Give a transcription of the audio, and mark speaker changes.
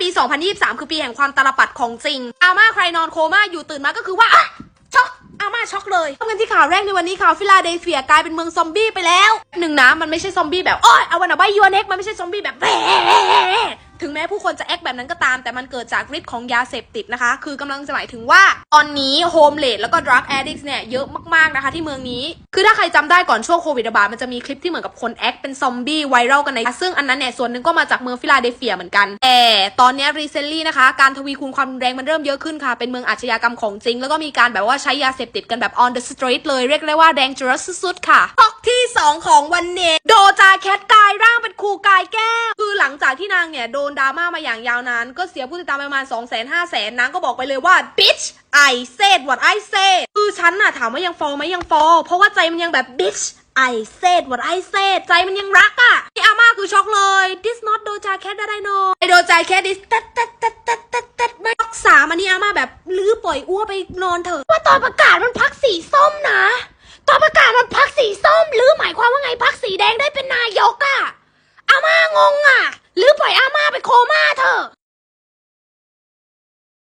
Speaker 1: ปี 2023 คือปีแห่งความตาลปัดของจริง อาม่าใครนอนโคม่าอยู่ตื่นมาก็คือว่าอะช็อกอาม่าช็อกเลยเริ่มกันที่ข่าวแรกในวันนี้ข่าวฟิลาเดลเฟียกลายเป็นเมืองซอมบี้ไปแล้วหนึ่งนะมันไม่ใช่ซอมบี้แบบโอ้ยเอาวันเอาไว้ยูเน็กมันไม่ใช่ซอมบี้แบบแถึงแม้ผู้คนจะแอคแบบนั้นก็ตาม แต่มันเกิดจากฤทธิ์ของยาเสพติดนะคะ คือกำลังจะหมายถึงว่า ตอนนี้โฮมเลดแล้วก็ดรักแอดดิกเนี่ยเยอะมากๆนะคะที่เมืองนี้ คือถ้าใครจำได้ก่อนช่วงโควิดระบาดมันจะมีคลิปที่เหมือนกับคนแอคเป็นซอมบี้ไวรัลกันใน ซึ่งอันนั้นเนี่ยส่วนหนึ่งก็มาจากเมืองฟิลาเดลเฟียเหมือนกัน แต่ตอนนี้รีเซนลี่นะคะ การทวีคูณความรุนแรงมันเริ่มเยอะขึ้นค่ะ เป็นเมืองอาชญากรรมของจริง แล้วก็มีการแบบว่าใช้ยาเสพติดกันแบบ on the street เลยเรียกได้ว่า dangerous สุดๆค่ะตอกที่ 2 ของวันเนี้โดจาแคทก นางเนี่ยโดนดราม่ามาอย่างยาวนาน ก็เสียผู้ติดตามไปประมาณ 2 5 0 0 0 0นางก็บอกไปเลยว่า bitch I said what I said คือฉันน่ะถามว่ายังฟอไหมยังฟอเพราะว่าใจมันยังแบบ bitch I said what I said ใจมันยังรักอะ่ะที่อาม่าคือช็อกเลย this not Doja Cat that I know ไอ Doja Cat is ตัดตัดตัดตัดตัดตัดไม่รักษามันนี่อาม่าแบบลื้อปล่อยอ้วไปนอนเถอะว่าตอนประกาศมันพักสีส้มนะ ตอนประกาศมันพักสีส้มหรือหมายความว่าไงพักสีแดงได้เป็นนายกอะ่ะอาม่างงอะ่ะ หรือปล่อยอาม่าไปโคม่าเถอะ